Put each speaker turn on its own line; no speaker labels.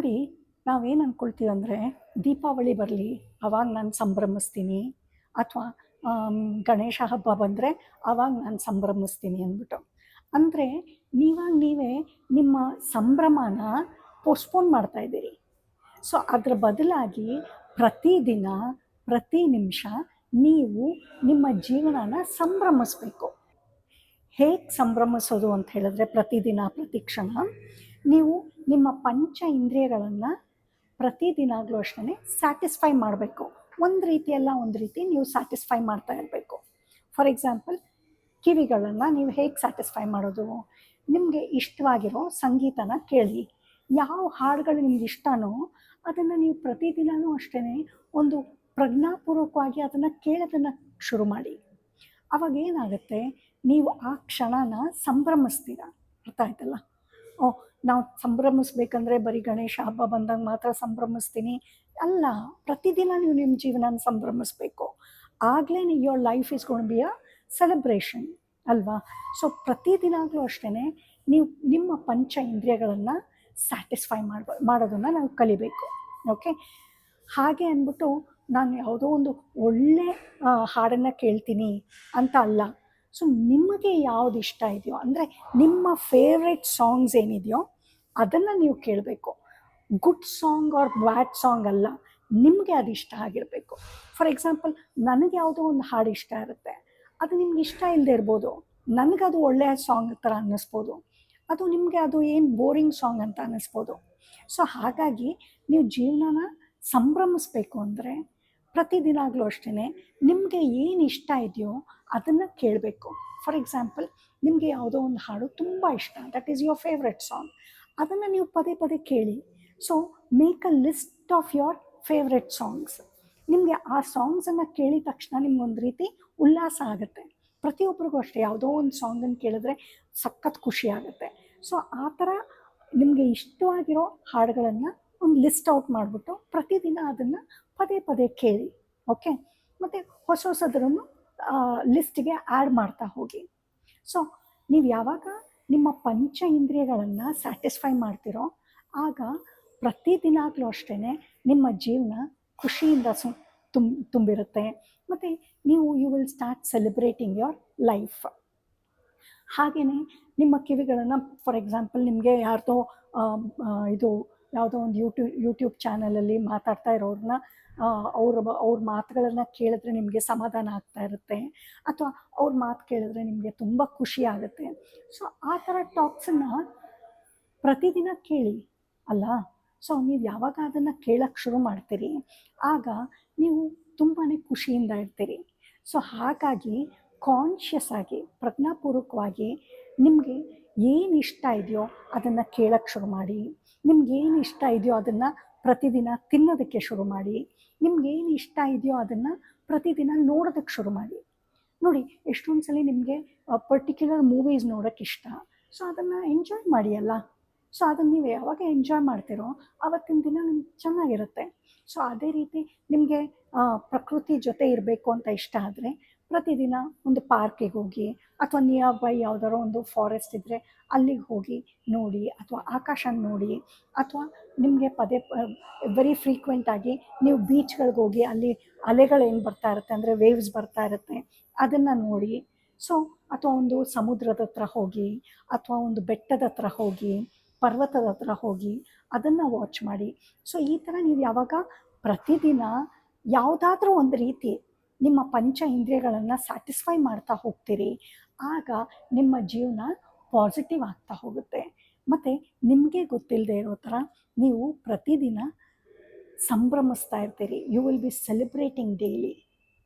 ನೋಡಿ ನಾವೇನು ಅಂದ್ಕೊಳ್ತೀವಿ ಅಂದರೆ ದೀಪಾವಳಿ ಬರಲಿ, ಅವಾಗ ನಾನು ಸಂಭ್ರಮಿಸ್ತೀನಿ. ಅಥವಾ ಗಣೇಶ ಹಬ್ಬ ಬಂದರೆ ಅವಾಗ ನಾನು ಸಂಭ್ರಮಿಸ್ತೀನಿ ಅಂದ್ಬಿಟ್ಟು. ಅಂದರೆ ನೀವಾಗ ನೀವೇ ನಿಮ್ಮ ಸಂಭ್ರಮನ ಪೋಸ್ಟ್ಪೋನ್ ಮಾಡ್ತಾ ಇದ್ದೀರಿ. ಸೊ ಅದರ ಬದಲಾಗಿ ಪ್ರತಿದಿನ, ಪ್ರತಿ ನಿಮಿಷ ನೀವು ನಿಮ್ಮ ಜೀವನನ ಸಂಭ್ರಮಿಸ್ಬೇಕು. ಹೇಗೆ ಸಂಭ್ರಮಿಸೋದು ಅಂತ ಹೇಳಿದ್ರೆ ಪ್ರತಿದಿನ, ಪ್ರತಿ ಕ್ಷಣ ನೀವು ನಿಮ್ಮ ಪಂಚ ಇಂದ್ರಿಯಗಳನ್ನು ಪ್ರತಿದಿನಾಗಲೂ ಅಷ್ಟೇ ಸ್ಯಾಟಿಸ್ಫೈ ಮಾಡಬೇಕು. ಒಂದು ರೀತಿಯಲ್ಲ ಒಂದು ರೀತಿ ನೀವು ಸ್ಯಾಟಿಸ್ಫೈ ಮಾಡ್ತಾ ಇರಬೇಕು. ಫಾರ್ ಎಕ್ಸಾಂಪಲ್ ಕಿವಿಗಳನ್ನು ನೀವು ಹೇಗೆ ಸ್ಯಾಟಿಸ್ಫೈ ಮಾಡೋದು? ನಿಮಗೆ ಇಷ್ಟವಾಗಿರೋ ಸಂಗೀತನ ಕೇಳಿ. ಯಾವ ಹಾಡುಗಳು ನಿಮ್ಗೆ ಇಷ್ಟನೋ ಅದನ್ನು ನೀವು ಪ್ರತಿದಿನವೂ ಅಷ್ಟೇ ಒಂದು ಪ್ರಜ್ಞಾಪೂರ್ವಕವಾಗಿ ಅದನ್ನು ಕೇಳೋದನ್ನು ಶುರು ಮಾಡಿ. ಅವಾಗ ಏನಾಗುತ್ತೆ? ನೀವು ಆ ಕ್ಷಣನ ಸಂಭ್ರಮಿಸ್ತೀರ? ಅರ್ಥ ಆಯ್ತಲ್ಲ? ಓ ನಾವು ಸಂಭ್ರಮಿಸ್ಬೇಕಂದ್ರೆ ಬರೀ ಗಣೇಶ ಹಬ್ಬ ಬಂದಾಗ ಮಾತ್ರ ಸಂಭ್ರಮಿಸ್ತೀನಿ. ಅಲ್ಲ, ಪ್ರತಿದಿನ ನೀವು ನಿಮ್ಮ ಜೀವನ ಸಂಭ್ರಮಿಸ್ಬೇಕು. ಆಗಲೇ your life is gonna be a celebration ಅಲ್ವಾ? ಸೊ ಪ್ರತಿದಿನಾಗಲೂ ಅಷ್ಟೇ ನೀವು ನಿಮ್ಮ ಪಂಚ ಇಂದ್ರಿಯಗಳನ್ನು ಸ್ಯಾಟಿಸ್ಫೈ ಮಾಡ್ಬೋ, ಮಾಡೋದನ್ನು ನಾವು ಕಲಿಬೇಕು. ಓಕೆ ಹಾಗೆ ಅಂದ್ಬಿಟ್ಟು ನಾನು ಯಾವುದೋ ಒಂದು ಒಳ್ಳೆ ಹಾಡನ್ನು ಕೇಳ್ತೀನಿ ಅಂತ ಅಲ್ಲ. ಸೊ ನಿಮಗೆ ಯಾವ್ದು ಇಷ್ಟ ಇದೆಯೋ, ಅಂದರೆ ನಿಮ್ಮ ಫೇವ್ರೆಟ್ ಸಾಂಗ್ಸ್ ಏನಿದೆಯೋ, ಅದನ್ನು ನೀವು ಕೇಳಬೇಕು. Good song or bad song ಅಲ್ಲ, ನಿಮಗೆ ಅದು ಇಷ್ಟ ಆಗಿರಬೇಕು. ಫಾರ್ ಎಕ್ಸಾಂಪಲ್ ನನಗೆ ಯಾವುದೋ ಒಂದು ಹಾಡು ಇಷ್ಟ ಇರುತ್ತೆ. ಅದು ನಿಮ್ಗೆ ಇಷ್ಟ ಇಲ್ಲದೆ ಇರ್ಬೋದು. ನನಗದು ಒಳ್ಳೆಯ ಸಾಂಗ್ ಥರ ಅನ್ನಿಸ್ಬೋದು. ಅದು ನಿಮಗೆ ಅದು ಏನು ಬೋರಿಂಗ್ ಸಾಂಗ್ ಅಂತ ಅನ್ನಿಸ್ಬೋದು. ಸೊ ಹಾಗಾಗಿ ನೀವು ಜೀವನನ ಸಂಭ್ರಮಿಸ್ಬೇಕು ಅಂದರೆ ಪ್ರತಿದಿನಾಗಲೂ ಅಷ್ಟೇ ನಿಮಗೆ ಏನು ಇಷ್ಟ ಇದೆಯೋ ಅದನ್ನು ಕೇಳಬೇಕು. ಫಾರ್ ಎಕ್ಸಾಂಪಲ್ ನಿಮಗೆ ಯಾವುದೋ ಒಂದು ಹಾಡು ತುಂಬ ಇಷ್ಟ that is your favourite song ಅದನ್ನು ನೀವು ಪದೇ ಪದೇ ಕೇಳಿ. So make a list of your favourite songs ನಿಮಗೆ ಆ ಸಾಂಗ್ಸನ್ನು ಕೇಳಿದ ತಕ್ಷಣ ನಿಮ್ಗೊಂದು ರೀತಿ ಉಲ್ಲಾಸ ಆಗುತ್ತೆ. ಪ್ರತಿಯೊಬ್ಬರಿಗೂ ಅಷ್ಟೇ, ಯಾವುದೋ ಒಂದು ಸಾಂಗನ್ನು ಕೇಳಿದ್ರೆ ಸಖತ್ ಖುಷಿ ಆಗುತ್ತೆ. ಸೊ ಆ ಥರ ನಿಮಗೆ ಇಷ್ಟವಾಗಿರೋ ಹಾಡುಗಳನ್ನು ಒಂದು ಲಿಸ್ಟ್ ಔಟ್ ಮಾಡಿಬಿಟ್ಟು ಪ್ರತಿದಿನ ಅದನ್ನು ಪದೇ ಪದೇ ಕೇಳಿ ಓಕೆ ಮತ್ತು ಹೊಸ ಹೊಸದರನ್ನು ಲಿಸ್ಟಿಗೆ ಆ್ಯಡ್ ಮಾಡ್ತಾ ಹೋಗಿ. ಸೊ ನೀವು ಯಾವಾಗ ನಿಮ್ಮ ಪಂಚ ಇಂದ್ರಿಯಗಳನ್ನು ಸ್ಯಾಟಿಸ್ಫೈ ಮಾಡ್ತಿರೋ, ಆಗ ಪ್ರತಿದಿನಾಗಲೂ ಅಷ್ಟೇ ನಿಮ್ಮ ಜೀವನ ಖುಷಿಯಿಂದ ಸು ತುಂಬ ತುಂಬಿರುತ್ತೆ. ಮತ್ತು ನೀವು you will start celebrating your life ಹಾಗೆಯೇ ನಿಮ್ಮ ಕಿವಿಗಳನ್ನು ಫಾರ್ ಎಕ್ಸಾಂಪಲ್ ನಿಮಗೆ ಯಾರ್ದೋ ಇದು ಯಾವುದೋ ಒಂದು ಯೂಟ್ಯೂಬ್ ಯೂಟ್ಯೂಬ್ ಚಾನಲಲ್ಲಿ ಮಾತಾಡ್ತಾ ಇರೋರನ್ನ ಅವ್ರ ಅವ್ರ ಮಾತುಗಳನ್ನು ಕೇಳಿದ್ರೆ ನಿಮಗೆ ಸಮಾಧಾನ ಆಗ್ತಾ ಇರುತ್ತೆ. ಅಥವಾ ಅವ್ರ ಮಾತು ಕೇಳಿದ್ರೆ ನಿಮಗೆ ತುಂಬ ಖುಷಿ ಆಗುತ್ತೆ. ಸೊ ಆ ಥರ ಟಾಕ್ಸನ್ನು ಪ್ರತಿದಿನ ಕೇಳಿ, ಅಲ್ಲ? ಸೊ ನೀವು ಯಾವಾಗ ಅದನ್ನು ಕೇಳಕ್ಕೆ ಶುರು ಮಾಡ್ತೀರಿ? ಆಗ ನೀವು ತುಂಬಾ ಖುಷಿಯಿಂದ ಇರ್ತೀರಿ. ಸೊ ಹಾಗಾಗಿ ಕಾನ್ಷಿಯಸ್ ಆಗಿ, ಪ್ರಜ್ಞಾಪೂರ್ವಕವಾಗಿ ನಿಮಗೆ ಏನು ಇಷ್ಟ ಇದೆಯೋ ಅದನ್ನು ಕೇಳಕ್ಕೆ ಶುರು ಮಾಡಿ. ನಿಮ್ಗೆ ಏನು ಇಷ್ಟ ಇದೆಯೋ ಅದನ್ನು ಪ್ರತಿದಿನ ತಿನ್ನೋದಕ್ಕೆ ಶುರು ಮಾಡಿ. ನಿಮ್ಗೆ ಏನು ಇಷ್ಟ ಇದೆಯೋ ಅದನ್ನು ಪ್ರತಿದಿನ ನೋಡೋದಕ್ಕೆ ಶುರು ಮಾಡಿ. ನೋಡಿ, ಎಷ್ಟೊಂದು ಸಲ ನಿಮಗೆ ಪರ್ಟಿಕ್ಯುಲರ್ ಮೂವೀಸ್ ನೋಡೋಕ್ಕೆ ಇಷ್ಟ. ಸೊ ಅದನ್ನು ಎಂಜಾಯ್ ಮಾಡಿ ಅಲ್ಲ? ಸೊ ಅದನ್ನು ನೀವು ಯಾವಾಗ ಎಂಜಾಯ್ ಮಾಡ್ತೀರೋ ಆವತ್ತಿನ ದಿನ ನಿಮ್ಗೆ ಚೆನ್ನಾಗಿರುತ್ತೆ. ಸೊ ಅದೇ ರೀತಿ ನಿಮಗೆ ಪ್ರಕೃತಿ ಜೊತೆ ಇರಬೇಕು ಅಂತ ಇಷ್ಟ ಆದರೆ ಪ್ರತಿದಿನ ಒಂದು ಪಾರ್ಕಿಗೆ ಹೋಗಿ ಅಥವಾ ನಿಯರ್ ಬೈ ಯಾವ್ದಾರೋ ಒಂದು ಫಾರೆಸ್ಟ್ ಇದ್ದರೆ ಅಲ್ಲಿಗೆ ಹೋಗಿ ನೋಡಿ ಅಥವಾ ಆಕಾಶ ನೋಡಿ ಅಥವಾ ನಿಮಗೆ ಪದೇ ವೆರಿ ಫ್ರೀಕ್ವೆಂಟಾಗಿ ನೀವು ಬೀಚ್ಗಳಿಗೆ ಹೋಗಿ ಅಲ್ಲಿ ಅಲೆಗಳು ಏನು ಬರ್ತಾ ಇರುತ್ತೆ ಅಂದರೆ ವೇವ್ಸ್ ಬರ್ತಾ ಇರುತ್ತೆ ಅದನ್ನು ನೋಡಿ. ಸೊ ಅಥವಾ ಒಂದು ಸಮುದ್ರದ ಹತ್ರ ಹೋಗಿ ಅಥವಾ ಒಂದು ಬೆಟ್ಟದ ಹತ್ರ ಹೋಗಿ, ಪರ್ವತದ ಹತ್ರ ಹೋಗಿ ಅದನ್ನು ವಾಚ್ ಮಾಡಿ. ಸೊ ಈ ಥರ ನೀವು ಯಾವಾಗ ಪ್ರತಿದಿನ ಯಾವುದಾದ್ರೂ ಒಂದು ರೀತಿ ನಿಮ್ಮ ಪಂಚ ಇಂದ್ರಿಯಗಳನ್ನು ಸ್ಯಾಟಿಸ್ಫೈ ಮಾಡ್ತಾ ಹೋಗ್ತೀರಿ, ಆಗ ನಿಮ್ಮ ಜೀವನ ಪಾಸಿಟಿವ್ ಆಗ್ತಾ ಹೋಗುತ್ತೆ. ಮತ್ತು ನಿಮಗೆ ಗೊತ್ತಿಲ್ಲದೆ ಇರೋ ಥರ ನೀವು ಪ್ರತಿದಿನ ಸಂಭ್ರಮಿಸ್ತಾ ಇರ್ತೀರಿ. You will be celebrating daily